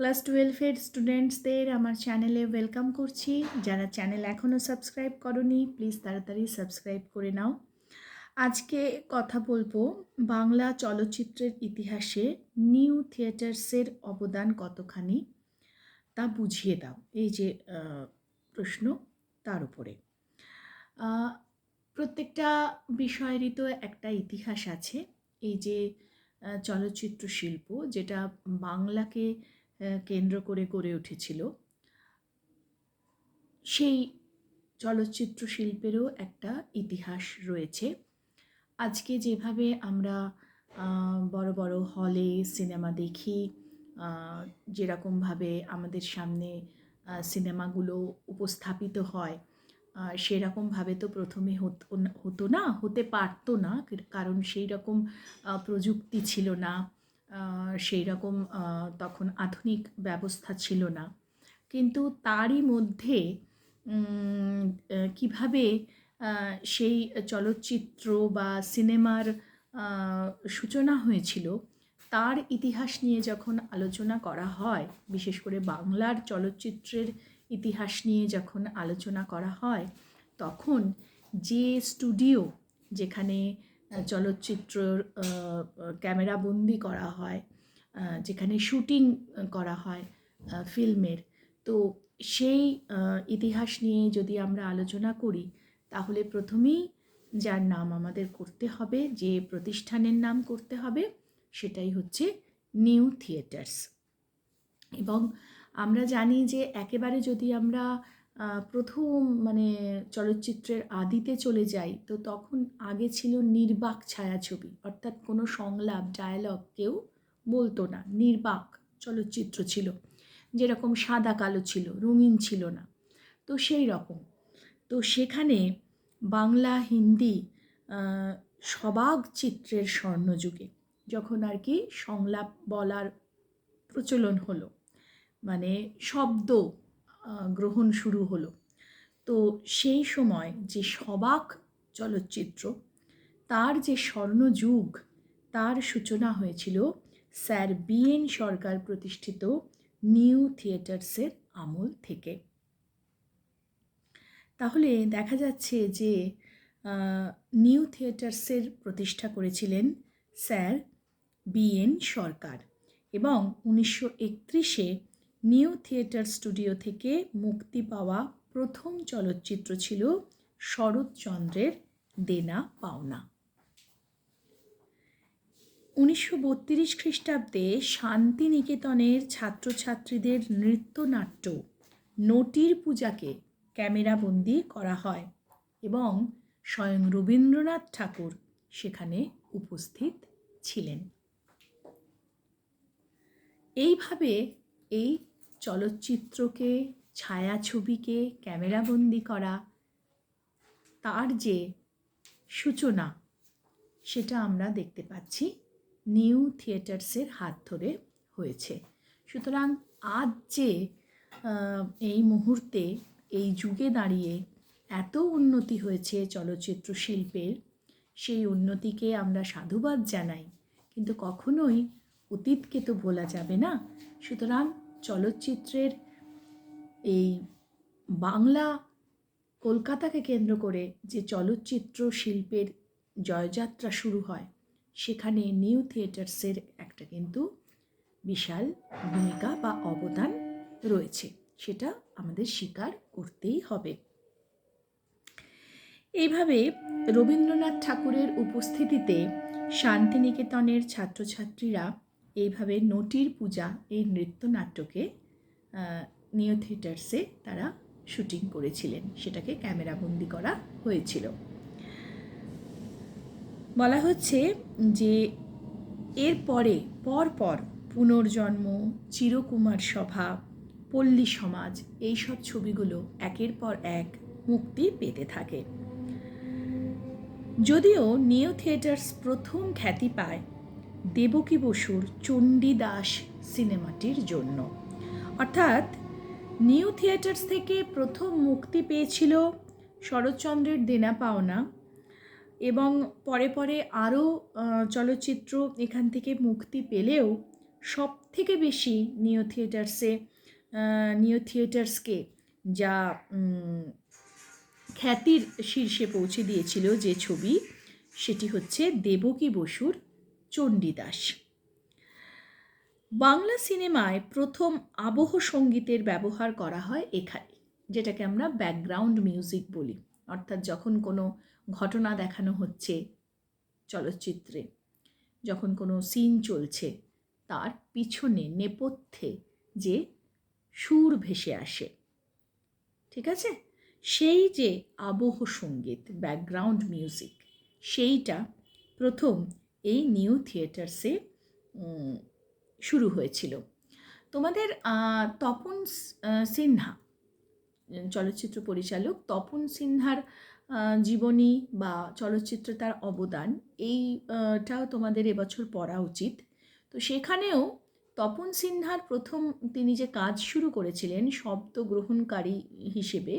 Class টুয়েলভের স্টুডেন্টসদের আমার চ্যানেলে ওয়েলকাম করছি। যারা চ্যানেল এখনও সাবস্ক্রাইব করনি প্লিজ তাড়াতাড়ি সাবস্ক্রাইব করে নাও। আজকে কথা বলব বাংলা চলচ্চিত্রের ইতিহাসে নিউ থিয়েটার্সের অবদান কতখানি, তা বুঝিয়ে দাও। এই যে প্রশ্ন তার উপরে। প্রত্যেকটা বিষয়েরই তো একটা ইতিহাস আছে। এই যে চলচ্চিত্র শিল্প, যেটা বাংলাকে কেন্দ্র করে গড়ে উঠেছিল। সেই চলচ্চিত্র শিল্পেরও একটা ইতিহাস রয়েছে। আজকে যেভাবে আমরা বড় বড় হলে সিনেমা দেখি যেরকমভাবে আমাদের সামনে সিনেমাগুলো উপস্থাপিত হয় সেরকমভাবে তো প্রথমে হতো না- হতো পারতো না, কারণ সেই রকম প্রযুক্তি ছিল না। সেই রকম তখন আধুনিক ব্যবস্থা ছিল না। কিন্তু তারই মধ্যে কীভাবে সেই চলচ্চিত্র বা সিনেমার সূচনা হয়েছিল, তার ইতিহাস নিয়ে যখন আলোচনা করা হয়, বিশেষ করে বাংলার চলচ্চিত্রের ইতিহাস নিয়ে যখন আলোচনা করা হয়, তখন যে স্টুডিও যেখানে আহ, ক্যামেরাবন্দি করা হয় যেখানে শুটিং করা হয় ফিল্মের। তো সেই ইতিহাস নিয়ে যদি আমরা আলোচনা করি তাহলে প্রথমেই যার নাম আমাদের করতে হবে যে প্রতিষ্ঠানের নাম করতে হবে সেটাই হচ্ছে নিউ থিয়েটার্স। এবং আমরা জানি যে একেবারে যদি আমরা প্রথম মানে চলচ্চিত্রের আদিতে চলে যাই, তো তখন আগে ছিল নির্বাক ছায়াছবি, অর্থাৎ কোনো সংলাপ ডায়ালগ কেউ বলতো না। নির্বাক চলচ্চিত্র ছিল, যেরকম সাদা কালো ছিল, রঙিন ছিল না, তো সেই রকম। তো সেখানে বাংলা, হিন্দি সবাক চিত্রের স্বর্ণযুগে যখন আর কি সংলাপ বলার প্রচলন হলো মানে শব্দ গ্রহণ শুরু হলো। তো সেই সময় যে সবাক চলচ্চিত্র, তার যে স্বর্ণযুগ, তার সূচনা হয়েছিল স্যার বিএন সরকার প্রতিষ্ঠিত নিউ থিয়েটার্সের আমল থেকে। তাহলে দেখা যাচ্ছে যে নিউ থিয়েটার্সের প্রতিষ্ঠা করেছিলেন স্যার বিএন সরকার এবং উনিশশো একত্রিশে নিউ থিয়েটার স্টুডিও থেকে মুক্তি পাওয়া প্রথম চলচ্চিত্র ছিল শরৎচন্দ্রের দেনা পাওনা। উনিশশো বত্রিশ খ্রিস্টাব্দে শান্তিনিকেতনের ছাত্রছাত্রীদের নৃত্যনাট্য নটির পূজাকে ক্যামেরাবন্দি করা হয় এবং স্বয়ং রবীন্দ্রনাথ ঠাকুর সেখানে উপস্থিত ছিলেন। এইভাবে এই চলচ্চিত্রকে, ছায়াছবিকে, ক্যামেরাবন্দি করা, তার যে সূচনা, সেটা আমরা দেখতে পাচ্ছি নিউ থিয়েটার্সের হাত ধরে হয়েছে। সুতরাং আজ যে এই মুহূর্তে, এই যুগে দাঁড়িয়ে এত উন্নতি হয়েছে চলচ্চিত্র শিল্পের, সেই উন্নতিকে আমরা সাধুবাদ জানাই, কিন্তু কখনোই অতীতকে তো ভোলা যাবে না। সুতরাং চলচ্চিত্রের এই বাংলা কলকাতাকে কেন্দ্র করে যে চলচ্চিত্র শিল্পের জয়যাত্রা শুরু হয়, সেখানে নিউ থিয়েটার্সের একটা কিন্তু বিশাল ভূমিকা বা অবদান রয়েছে। সেটা আমাদের স্বীকার করতেই হবে। এইভাবে রবীন্দ্রনাথ ঠাকুরের উপস্থিতিতে শান্তিনিকেতনের ছাত্রছাত্রীরা এইভাবে নটির পূজা, এই নৃত্যনাট্যকে নিউ থিয়েটার্সে তারা শুটিং করেছিলেন। সেটাকে ক্যামেরাবন্দি করা হয়েছিল। বলা হচ্ছে যে এরপরে পরপর পুনর্জন্ম, চিরকুমার সভা, পল্লী সমাজ এইসব ছবিগুলো একের পর এক মুক্তি পেতে থাকে। যদিও নিও থিয়েটার্স প্রথম খ্যাতি পায় দেবকী বসুর চণ্ডীদাস সিনেমাটির জন্য। অর্থাৎ নিউ থিয়েটার্স থেকে প্রথম মুক্তি পেয়েছিল শরৎচন্দ্রের দেনা পাওনা এবং পরে পরে আরও চলচ্চিত্র এখান থেকে মুক্তি পেলেও সব থেকে বেশি নিউ থিয়েটার্সে নিউ থিয়েটার্সকে যা খ্যাতির শীর্ষে পৌঁছে দিয়েছিল যে ছবি, সেটি হচ্ছে দেবকী বসুর চণ্ডীদাস। বাংলা সিনেমায় প্রথম আবহ সঙ্গীতের ব্যবহার করা হয় এখানে, যেটাকে আমরা ব্যাকগ্রাউন্ড মিউজিক বলি। অর্থাৎ যখন কোনো ঘটনা দেখানো হচ্ছে চলচ্চিত্রে, যখন কোনো সিন চলছে, তার পিছনে নেপথ্যে যে সুর ভেসে আসে, ঠিক আছে? সেই যে আবহ সংগীত ব্যাকগ্রাউন্ড মিউজিক সেইটা প্রথম এই নিউ থিয়েটার্সে শুরু হয়েছিল। তোমাদের তপন সিনহা, চলচ্চিত্র পরিচালক তপন সিনহার জীবনী বা চলচ্চিত্রে তার অবদান এইটাও তোমাদের এবছর পড়া উচিত। তো সেখানেও তপন সিনহার প্রথম তিনি যে কাজ শুরু করেছিলেন শব্দ গ্রহণকারী হিসেবে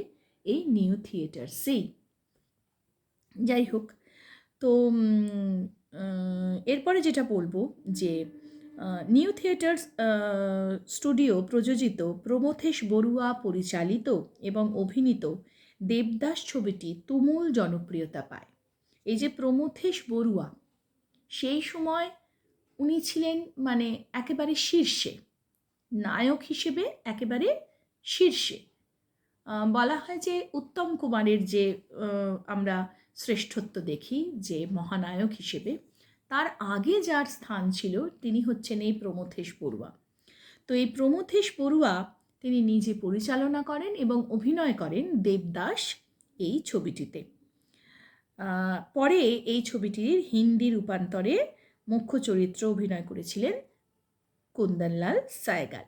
এই নিউ থিয়েটার্সেই। যাই হোক, তো এরপরে যেটা বলব যে নিউ থিয়েটার্স স্টুডিও প্রযোজিত প্রমথেশ বড়ুয়া পরিচালিত এবং অভিনীত দেবদাস ছবিটি তুমুল জনপ্রিয়তা পায়। এই যে প্রমথেশ বড়ুয়া, সেই সময় উনি ছিলেন মানে একেবারে শীর্ষে, নায়ক হিসেবে একেবারে শীর্ষে। বলা হয় যে উত্তম কুমারের যে আমরা শ্রেষ্ঠত্ব দেখি যে মহানায়ক হিসেবে। তার আগে যার স্থান ছিল, তিনি হচ্ছেন এই প্রমথেশ বড়ুয়া। তো এই প্রমথেশ বড়ুয়া তিনি নিজে পরিচালনা করেন এবং অভিনয় করেন দেবদাস এই ছবিটিতে। পরে এই ছবিটির হিন্দি রূপান্তরে মুখ্য চরিত্র অভিনয় করেছিলেন কুন্দনলাল সায়গাল।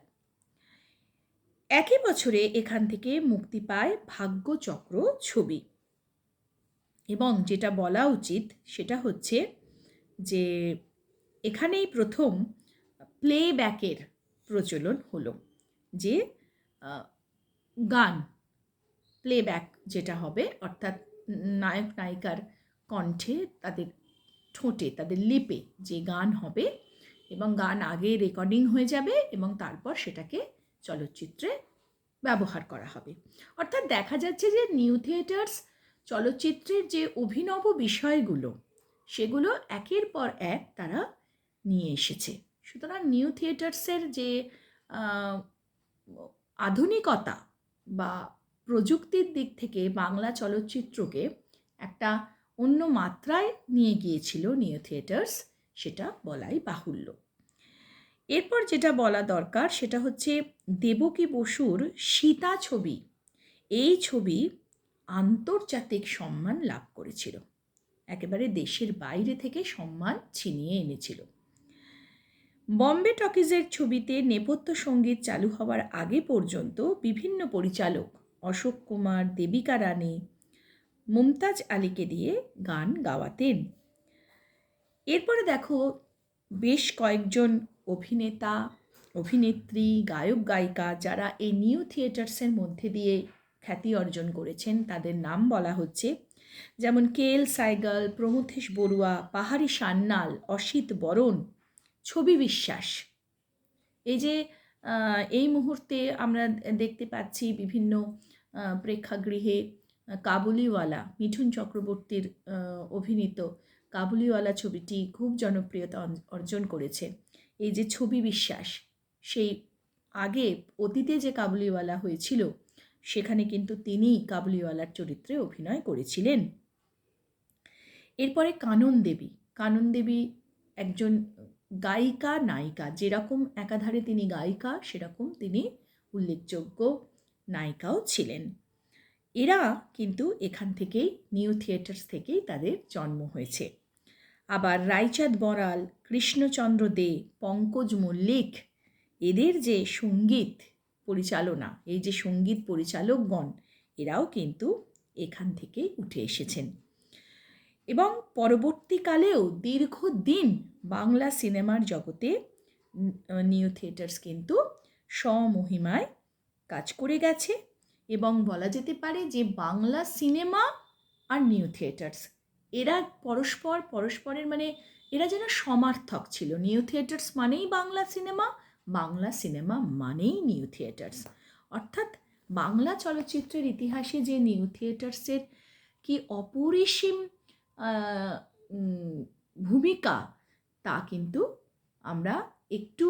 একই বছরে এখান থেকে মুক্তি পায় ভাগ্যচক্র ছবি। এবং যেটা বলা উচিত সেটা হচ্ছে যে এখানেই প্রথম প্লেব্যাকের প্রচলন হলো যে গান প্লেব্যাক যেটা হবে, অর্থাৎ নায়ক, নায়িকার কণ্ঠে তাদের ঠোঁটে, তাদের লিপে যে গান হবে এবং গান আগে রেকর্ডিং হয়ে যাবে এবং তারপর সেটাকে চলচ্চিত্রে ব্যবহার করা হবে। অর্থাৎ দেখা যাচ্ছে যে নিউ থিয়েটার্স চলচ্চিত্রের যে অভিনব বিষয়গুলো, সেগুলো একের পর এক তারা নিয়ে এসেছে। সুতরাং নিউ থিয়েটার্সের যে আধুনিকতা বা প্রযুক্তির দিক থেকে বাংলা চলচ্চিত্রকে একটা অন্য মাত্রায় নিয়ে গিয়েছিল নিউ থিয়েটার্স, সেটা বলাই বাহুল্য। এরপর যেটা বলা দরকার, সেটা হচ্ছে দেবকী বসুর সীতা ছবি। এই ছবি আন্তর্জাতিক সম্মান লাভ করেছিল। একেবারে দেশের বাইরে থেকে সম্মান ছিনিয়ে এনেছিল। বম্বে টকিজের ছবিতে নেপথ্য সংগীত চালু হওয়ার আগে পর্যন্ত বিভিন্ন পরিচালক অশোক কুমার, দেবিকা রানী মুমতাজ আলীকে দিয়ে গান গাওয়াতেন। এরপরে দেখো, বেশ কয়েকজন অভিনেতা, অভিনেত্রী, গায়ক, গায়িকা যারা এই নিউ থিয়েটার্সের মধ্যে দিয়ে খ্যাতি অর্জন করেছেন, তাদের নাম বলা হচ্ছে। যেমন কে এল সাইগাল, প্রমথেশ বড়ুয়া, পাহাড়ি সান্যাল, অসিত বরণ, ছবি বিশ্বাস। এই যে এই মুহূর্তে আমরা দেখতে পাচ্ছি বিভিন্ন প্রেক্ষাগৃহে কাবুলিওয়ালা, মিঠুন চক্রবর্তীর অভিনীত কাবুলিওয়ালা ছবিটি খুব জনপ্রিয়তা অর্জন করেছে। এই যে ছবি বিশ্বাস, সেই আগে অতীতে যে কাবুলিওয়ালা হয়েছিল সেখানে কিন্তু তিনি কাবুলিওয়ালার চরিত্রে অভিনয় করেছিলেন। এরপরে কানন দেবী। কানন দেবী একজন গায়িকা, নায়িকা। যেরকম একাধারে তিনি গায়িকা, সেরকম তিনি উল্লেখযোগ্য নায়িকাও ছিলেন। এরা কিন্তু এখান থেকেই, নিউ থিয়েটার্স থেকেই তাদের জন্ম হয়েছে। আবার রায়চাঁদ বড়াল কৃষ্ণচন্দ্র দে, পঙ্কজ মল্লিক, এদের যে সংগীত পরিচালনা, এই যে সংগীত পরিচালকগণ, এরাও কিন্তু এখান থেকেই উঠে এসেছেন। এবং পরবর্তীকালেও দীর্ঘদিন বাংলা সিনেমার জগতে নিউ থিয়েটার্স কিন্তু স্বমহিমায় কাজ করে গেছে এবং বলা যেতে পারে যে বাংলা সিনেমা আর নিউ থিয়েটার্স, এরা পরস্পর, পরস্পরের মানে এরা যেন সমার্থক ছিল। নিউ থিয়েটার্স মানেই বাংলা সিনেমা বাংলা সিনেমা মানেই নিউ থিয়েটার্স। অর্থাৎ বাংলা চলচ্চিত্রের ইতিহাসে যে নিউ থিয়েটার্সের কি অপরিসীম ভূমিকা, তা কিন্তু আমরা একটু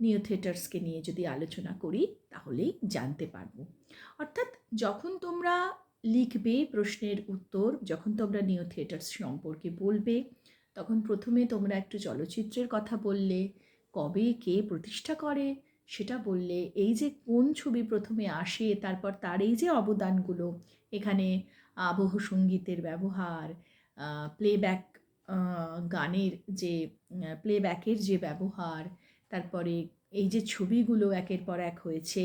নিউ থিয়েটার্সকে নিয়ে যদি আলোচনা করি, তাহলেই জানতে পারব। অর্থাৎ যখন তোমরা লিখবে প্রশ্নের উত্তর, যখন তোমরা নিউ থিয়েটার্স সম্পর্কে বলবে, তখন প্রথমে তোমরা একটু চলচ্চিত্রের কথা বললে কবে কে প্রতিষ্ঠা করে? সেটা বললে, এই যে কোন ছবি প্রথমে আসে, তারপর তার এই যে অবদানগুলো, এখানে আবহ সঙ্গীতের ব্যবহার প্লেব্যাক গানের যে প্লেব্যাকের যে ব্যবহার, তারপরে এই যে ছবিগুলো একের পর এক হয়েছে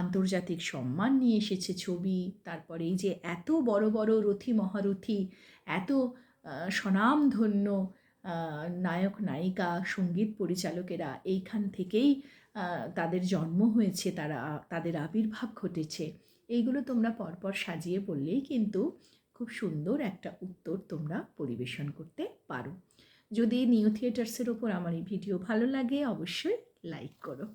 আন্তর্জাতিক সম্মান নিয়ে এসেছে ছবি, তারপরে এই যে এত বড় বড় রথী মহারথী, এত স্বনামধন্য নায়ক, নায়িকা, সংগীত পরিচালকেরা এইখান থেকেই তাদের জন্ম হয়েছে, তারা, তাদের আবির্ভাব ঘটেছে। এইগুলো তোমরা পরপর সাজিয়ে বললেই কিন্তু খুব সুন্দর একটা উত্তর তোমরা পরিবেশন করতে পারো। যদি নিউ থিয়েটার্সের ওপর আমার এই ভিডিও ভালো লাগে, অবশ্যই লাইক করো।